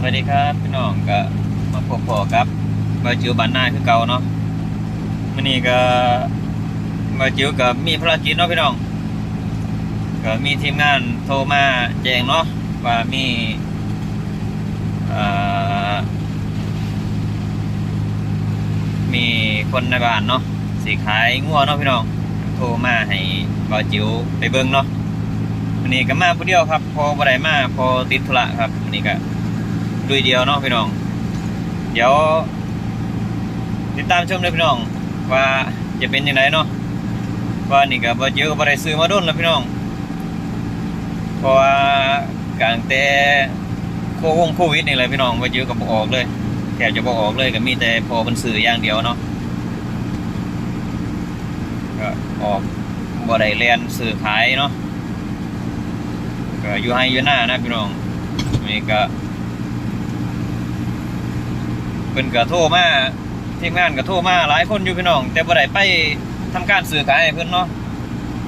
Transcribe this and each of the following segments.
สวัสดีครับพี่น้องก็มาพบพอครับมาจิ๋วบ้านนาคือเก่าเนาะมื้อนี้ก็มาจิ๋วกับมีภารกิจเนาะพี่น้องก็มีทีมงานโทรมาแจ้งเนาะว่ามีมีคนในบ้านเนาะสิขายงัวเนาะพี่น้องโทรมาให้บาจิ๋วไปเบิ่งเนาะวันนี้ก็มาผู้เดียวครับ พอบ่ได้มาพอติดธุระครับวันนี้ก็ ดุยเดียวเนาะพี่น้อง เดี๋ยว ติดตามชมเลยพี่น้อง ว่าจะเป็นยังไงเนาะว่านี่ก็บ่เยอะบ่ได้ซื้อมาโดนแล้วพี่น้อง เพราะว่ากลางแต่โควงโควิดนี่แหละพี่น้องบ่าเยอะก็บ่ออกเลยแทบจะบ่ออกเลยก็มีแต่พอมันซื้ออย่างเดียวเนาะก็ออกบ่ได้เรียนซื้อขายเนาะก็อยู่ให้อยู่หน้านะพี่น้องนี่ก็ พิ่นก็โทรมาทีมงานก็โทรมาหลายคนอยู่พี่น้อง แต่บ่ได้ไปทำการซื้อขายให้เพิ่นเนาะ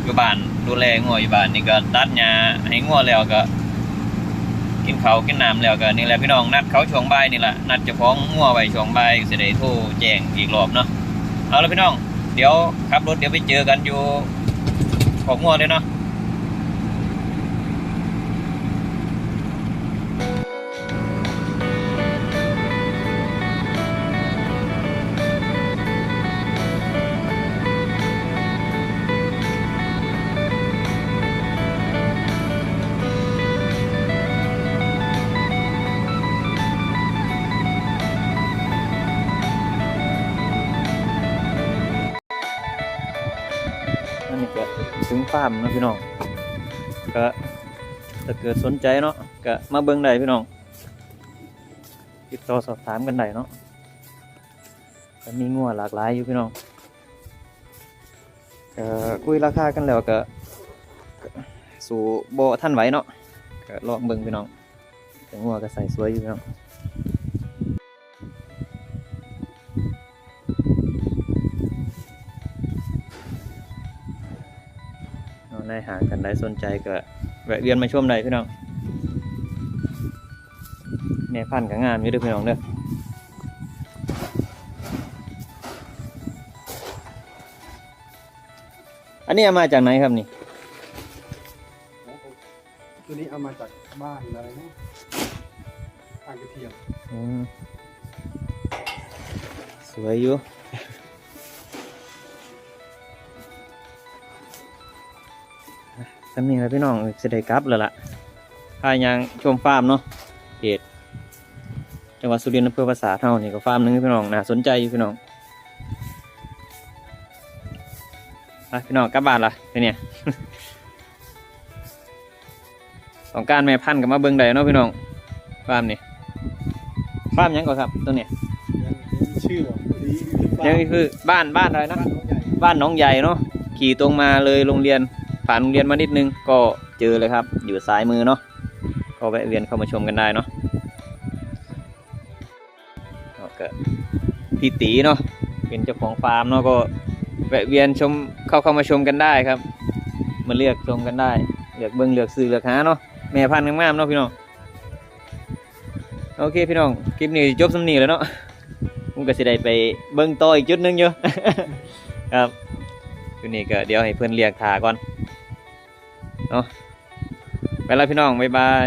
อยู่บ้านดูแลงัวอยู่บ้านนี่ก็ตัดหญ้าให้งัวแล้วก็กินเขากินน้ำแล้วก็นี่แหละพี่น้องนัดเขาช่วงบ่ายนี่แหละนัดจ้าของงัวไว้ช่วงบ่ายสิได้โทรแจ้งอีกรอบเนาะเอาละพี่น้อง เดี๋ยวขับรถเดี๋ยวไปเจอกันอยู่ของงัวเลยเนาะ ถึงฟาร์มเนะพี่น้องก็ถ้าเกิดสนใจเนาะก็มาเบิ่งได้พี่น้องติดต่อสอบถามกันได้เนาะก็มีงัวหลากหลายอยู่พี่น้องก็คุยราคากันแล้วก็สู่โบท่านไหวเนาะก็ลองเบิ่งพี่น้องแต่งัวก็ใส่สวยอยู่พี่น้อง เอาในห่างกันได้สนใจก็แวะเวียนมาชมได้พี่น้องแม่พันธุ์กับงามอยู่เด้อพี่น้องเด้ออันนี้เอามาจากไหนครับนี่ ตัวนี้เอามาจากบ้านอะไรนะอ่างกระเทียมอืมสวยอยู่ำนีแล้วพี่น้องจะได้กลับแล้วล่ะพายางชมฟาร์มเนาะเขตจังหวัดสุรินทร์อำเภอภาษาเท่านี่ก็ฟาร์มหนึงพี่น้องน่าสนใจอยู่พี่น้องไปพี่น้องกลับบ้านละทีเนี่ยต้องการแม่พันธุ์กับมาเบิ่งได้เนาะพี่น้องฟาร์มนี่ฟาร์มหยังก่อนครับตัวเนี้ยยังยังชื่อว่าดีดียังคือบ้านบ้านอะไรนะบ้านน้องใหญ่บ้านหน้องใหญ่เนาะขี่ตรงมาเลยโรงเรียน ผ่านโรงเรียนมานิดนึงก็เจอเลยครับ อยู่ซ้ายมือเนาะก็แวะเวียนเข้ามาชมกันได้เนาะก็พี่ตีเนาะเป็นเจ้าของฟาร์มเนาะก็แวะเวียนชมเข้าเข้ามาชมกันได้ครับ มาเลือกชมกันได้เลือกเบิ้งเลือกซื้อเลือกหาเนาะแม่พันธุ์งามๆเนาะพี่น้องโอเคพี่น้องคลิปนี้จบสำนีแล้วเนาะผมก็สิได้ไปเบิ้งต่ออีกจุดนึงอยู่ครับทีนี้ก็เดี๋ยวให้เพื่อนเรียกถาก่อน เนาะไปแล้วพี่น้องบ๊ายบาย